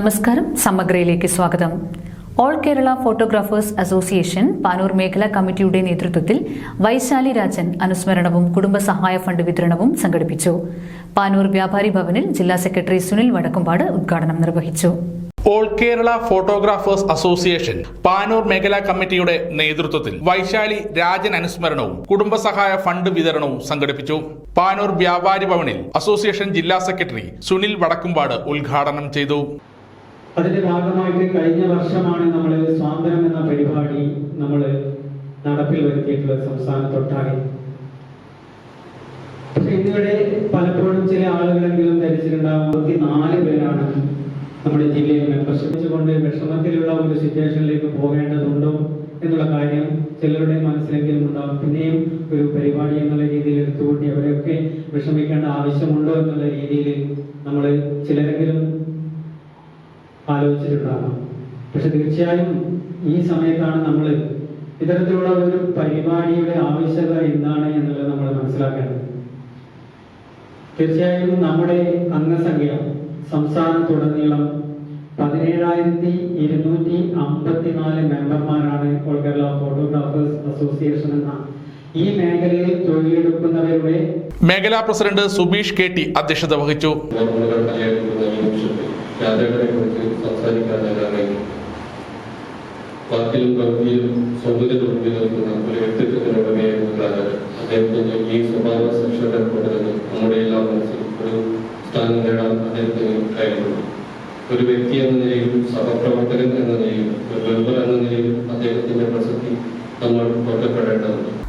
നമസ്കാരം. സമഗ്രയിലേക്ക് സ്വാഗതം. All Kerala photographers association Panoor മേഖലാ കമ്മിറ്റിയുടെ നേതൃത്വത്തിൽ വൈശാലി രാജൻ അനുസ്മരണവും കുടുംബസഹായ ഫണ്ട് വിതരണവും സംഘടിപ്പിച്ചു. പാനൂർ വ്യാപാരി ഭവനിൽ ജില്ലാ സെക്രട്ടറി സുനിൽ വടക്കുംപാട് ഉദ്ഘാടനം നിർവഹിച്ചു. All Kerala photographers association Panoor മേഖലാ കമ്മിറ്റിയുടെ നേതൃത്വത്തിൽ വൈശാലി രാജൻ അനുസ്മരണവും കുടുംബസഹായ ഫണ്ട് വിതരണവും സംഘടിപ്പിച്ചു. പാനൂർ വ്യാപാരി ഭവനിൽ അസോസിയേഷൻ ജില്ലാ സെക്രട്ടറി സുനിൽ വടക്കുംപാട് ഉദ്ഘാടനം ചെയ്തു. അതിന്റെ ഭാഗമായിട്ട് കഴിഞ്ഞ വർഷമാണ് നമ്മൾ സ്വാതന്ത്ര്യം എന്ന പരിപാടി നമ്മൾ നടപ്പിൽ വരുത്തിയിട്ടുള്ളത് സംസ്ഥാനത്തൊട്ടാകെ. പക്ഷെ ഇന്നിവിടെ പലപ്പോഴും ചില ആളുകളെങ്കിലും ധരിച്ചിട്ടുണ്ടാവും. നാല് പേരാണ് നമ്മുടെ ജില്ലയിൽ മെമ്പർഷിപ്പ് കൊണ്ട് വിഷമത്തിലുള്ള ഒരു സിറ്റുവേഷനിലേക്ക് പോകേണ്ടതുണ്ടോ എന്നുള്ള കാര്യം ചിലരുടെ മനസ്സിലെങ്കിലും ഉണ്ടാവും. പിന്നെയും ഒരു പരിപാടി എന്നുള്ള രീതിയിൽ എടുത്തുകൂട്ടി അവരെയൊക്കെ വിഷമിക്കേണ്ട ആവശ്യമുണ്ടോ എന്നുള്ള രീതിയിൽ നമ്മൾ ചിലരെങ്കിലും ആലോചിച്ചിട്ടുണ്ടാകാം. പക്ഷെ തീർച്ചയായും ഈ സമയത്താണ് നമ്മൾ ഇത്തരത്തിലുള്ള ഒരു പരിപാടിയുടെ ആവശ്യകത എന്താണ് എന്നുള്ളത് നമ്മൾ മനസ്സിലാക്കേണ്ടത്. തീർച്ചയായും നമ്മുടെ അംഗസംഖ്യ സംസ്ഥാനത്തുടനീളം പതിനേഴായിരത്തി ഇരുന്നൂറ്റി അമ്പത്തിനാല് മെമ്പർമാരാണ് ഓൾ കേരള ഫോട്ടോഗ്രാഫേഴ്സ് അസോസിയേഷൻ എന്ന ഈ മേഖലയിൽ തൊഴിലെടുക്കുന്നവരുടെ മേഖലാ പ്രസിഡന്റ് സുബീഷ് കെ ടി അധ്യക്ഷത വഹിച്ചു. രാജാവിനെ കുറിച്ച് സംസാരിക്കാൻ ഞാൻ അറിയുന്നു വാക്കിലും പ്രവൃത്തിയിലും സൗന്ദര്യം മുമ്പിൽ നിൽക്കുന്ന ഒരു വ്യക്തിത്വത്തിനുടമയായിരുന്നു രാജാവ് അദ്ദേഹത്തിന് ഈ സ്വഭാവ ശിക്ഷയുടെ കൊണ്ട് നമ്മുടെ എല്ലാ മനസ്സിൽ ഒരു സ്ഥാനം നേടാൻ അദ്ദേഹത്തിന് കഴിഞ്ഞു. ഒരു വ്യക്തി എന്ന നിലയിൽ സഹപ്രവർത്തകൻ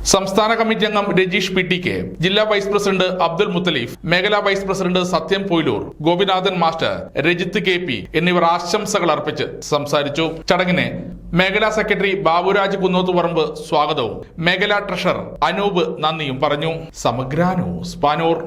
സംസ്ഥാന കമ്മിറ്റി അംഗം രജീഷ് പി ടി കെ ജില്ലാ വൈസ് പ്രസിഡന്റ് അബ്ദുൽ മുത്തലീഫ് മേഖലാ വൈസ് പ്രസിഡന്റ് സത്യം Poyiloor Gopinathan master Rajith K P എന്നിവർ ആശംസകൾ അർപ്പിച്ച് സംസാരിച്ചു. ചടങ്ങിന് മേഖലാ സെക്രട്ടറി ബാബുരാജ് കുന്നോത്തുപറമ്പ് സ്വാഗതവും. മേഖലാ ട്രഷറർ അനൂപ് നന്ദിയും പറഞ്ഞു. സമഗ്രാനോ സ്പാനോർ പാനൂർ.